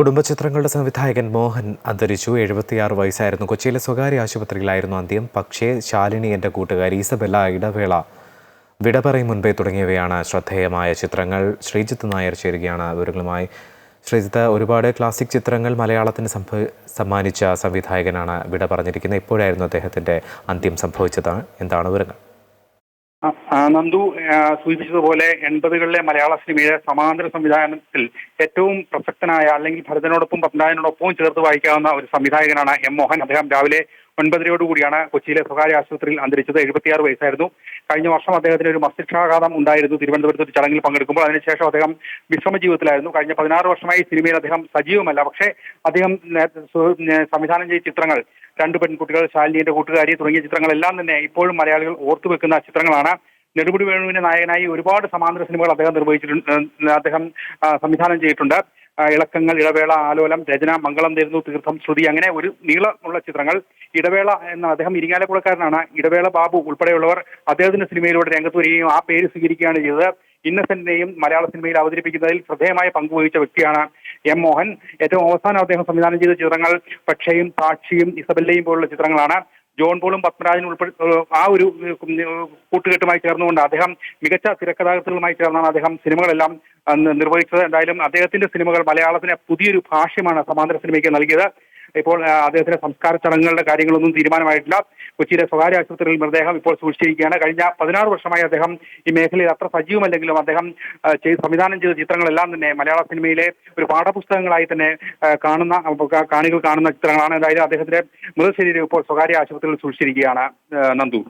കുടുംബചിത്രങ്ങളുടെ സംവിധായകൻ മോഹൻ അന്തരിച്ചു. എഴുപത്തിയാറ് വയസ്സായിരുന്നു. കൊച്ചിയിലെ സ്വകാര്യ ആശുപത്രിയിലായിരുന്നു അന്ത്യം. പക്ഷേ ശാലിനി എന്റെ കൂട്ടുകാരി ഇസബെല്ല ഇടവേള വിട പറയും മുൻപേ തുടങ്ങിയവയാണ് ശ്രദ്ധേയമായ ചിത്രങ്ങൾ. ശ്രീജിത്ത് നായർ ചേരുകയാണ് വിവരങ്ങളുമായി. ശ്രീജിത്ത് ഒരുപാട് ക്ലാസിക് ചിത്രങ്ങൾ മലയാളത്തിന് സംഭ സമ്മാനിച്ച സംവിധായകനാണ് വിട പറഞ്ഞിരിക്കുന്നത്. ഇപ്പോഴായിരുന്നു അദ്ദേഹത്തിന്റെ അന്ത്യം സംഭവിച്ചത്. എന്താണ് വിവരങ്ങൾ? നന്ദു സൂചിപ്പിച്ചതുപോലെ എൺപതുകളിലെ മലയാള സിനിമയിലെ സമാന്തര സംവിധാനത്തിൽ ഏറ്റവും പ്രസക്തനായ അല്ലെങ്കിൽ ഭരതനോടൊപ്പം പത്മനാഭനോടൊപ്പവും ചേർത്ത് വായിക്കാവുന്ന ഒരു സംവിധായകനാണ് എം മോഹൻ. അദ്ദേഹം രാവിലെ ഒൻപതരയോടുകൂടിയാണ് കൊച്ചിയിലെ സ്വകാര്യ ആശുപത്രിയിൽ അന്തരിച്ചത്. എഴുപത്തിയാറ് വയസ്സായിരുന്നു. കഴിഞ്ഞ വർഷം അദ്ദേഹത്തിന് ഒരു മസ്തിഷ്കാഘാതം ഉണ്ടായിരുന്നു. തിരുവനന്തപുരത്ത് ഒരു ചടങ്ങിൽ പങ്കെടുക്കുമ്പോൾ അതിനുശേഷം അദ്ദേഹം വിശ്രമ ജീവിതത്തിലായിരുന്നു കഴിഞ്ഞ പതിനാറ് വർഷമായി സിനിമയിൽ അദ്ദേഹം സജീവമല്ല. പക്ഷേ അദ്ദേഹം സംവിധാനം ചെയ്ത ചിത്രങ്ങൾ രണ്ട് പെൺകുട്ടികൾ ശാലിനിയുടെ കൂട്ടുകാരി തുടങ്ങിയ ചിത്രങ്ങളെല്ലാം തന്നെ ഇപ്പോഴും മലയാളികൾ ഓർത്തുവെക്കുന്ന ചിത്രങ്ങളാണ്. നെടുമുടി വേണുവിന്റെ നായകനായി ഒരുപാട് സമാന്തര സിനിമകൾ അദ്ദേഹം നിർവഹിച്ചിട്ടുണ്ട് അദ്ദേഹം സംവിധാനം ചെയ്തിട്ടുണ്ട്. ഇളക്കങ്ങൾ ഇടവേള ആലോലം രചന മംഗളം തരുന്നു തീർത്ഥം ശ്രുതി അങ്ങനെ ഒരു നീളമുള്ള ചിത്രങ്ങൾ. ഇടവേള എന്ന അദ്ദേഹം ഇരിങ്ങാലക്കുളക്കാരനാണ്. ഇടവേള ബാബു ഉൾപ്പെടെയുള്ളവർ അദ്ദേഹത്തിന്റെ സിനിമയിലൂടെ രംഗത്ത് വരികയും ആ പേര് സ്വീകരിക്കുകയാണ് ചെയ്തത്. ഇന്നസെന്റിനെയും മലയാള സിനിമയിൽ അവതരിപ്പിക്കുന്നതിൽ ശ്രദ്ധേയമായ പങ്കുവഹിച്ച വ്യക്തിയാണ് എം മോഹൻ. ഏറ്റവും അവസാനം അദ്ദേഹം സംവിധാനം ചെയ്ത ചിത്രങ്ങൾ പക്ഷയും സാക്ഷിയും ഇസബല്ലയും പോലുള്ള ചിത്രങ്ങളാണ്. ജോൺ പോളും പത്മരാജനും ഉൾപ്പെടെ ആ ഒരു കൂട്ടുകെട്ടുമായി ചേർന്നുകൊണ്ട് അദ്ദേഹം മികച്ച തിരക്കഥാകൃത്തുകളുമായി ചേർന്നാണ് അദ്ദേഹം സിനിമകളെല്ലാം നിർവഹിച്ചത്. എന്തായാലും അദ്ദേഹത്തിന്റെ സിനിമകൾ മലയാളത്തിന് പുതിയൊരു ഭാഷ്യമാണ് സമാന്തര സിനിമയ്ക്ക് നൽകിയത്. ഇപ്പോൾ അദ്ദേഹത്തിന്റെ സംസ്കാര ചടങ്ങുകളുടെ കാര്യങ്ങളൊന്നും തീരുമാനമായിട്ടില്ല. കൊച്ചിയിലെ സ്വകാര്യ ആശുപത്രിയിൽ മൃതദേഹം ഇപ്പോൾ സൂക്ഷിച്ചിരിക്കുകയാണ്. കഴിഞ്ഞ പതിനാറ് വർഷമായി അദ്ദേഹം ഈ മേഖലയിൽ അത്ര സജീവമല്ലെങ്കിലും അദ്ദേഹം സംവിധാനം ചെയ്ത ചിത്രങ്ങളെല്ലാം തന്നെ മലയാള സിനിമയിലെ ഒരു പാഠപുസ്തകങ്ങളായി തന്നെ കാണുന്ന കാണികൾ കാണുന്ന ചിത്രങ്ങളാണ്. എന്തായാലും അദ്ദേഹത്തിന്റെ മൃതശരീരം ഇപ്പോൾ സ്വകാര്യ ആശുപത്രിയിൽ സൂക്ഷിച്ചിരിക്കുകയാണ് നന്ദു.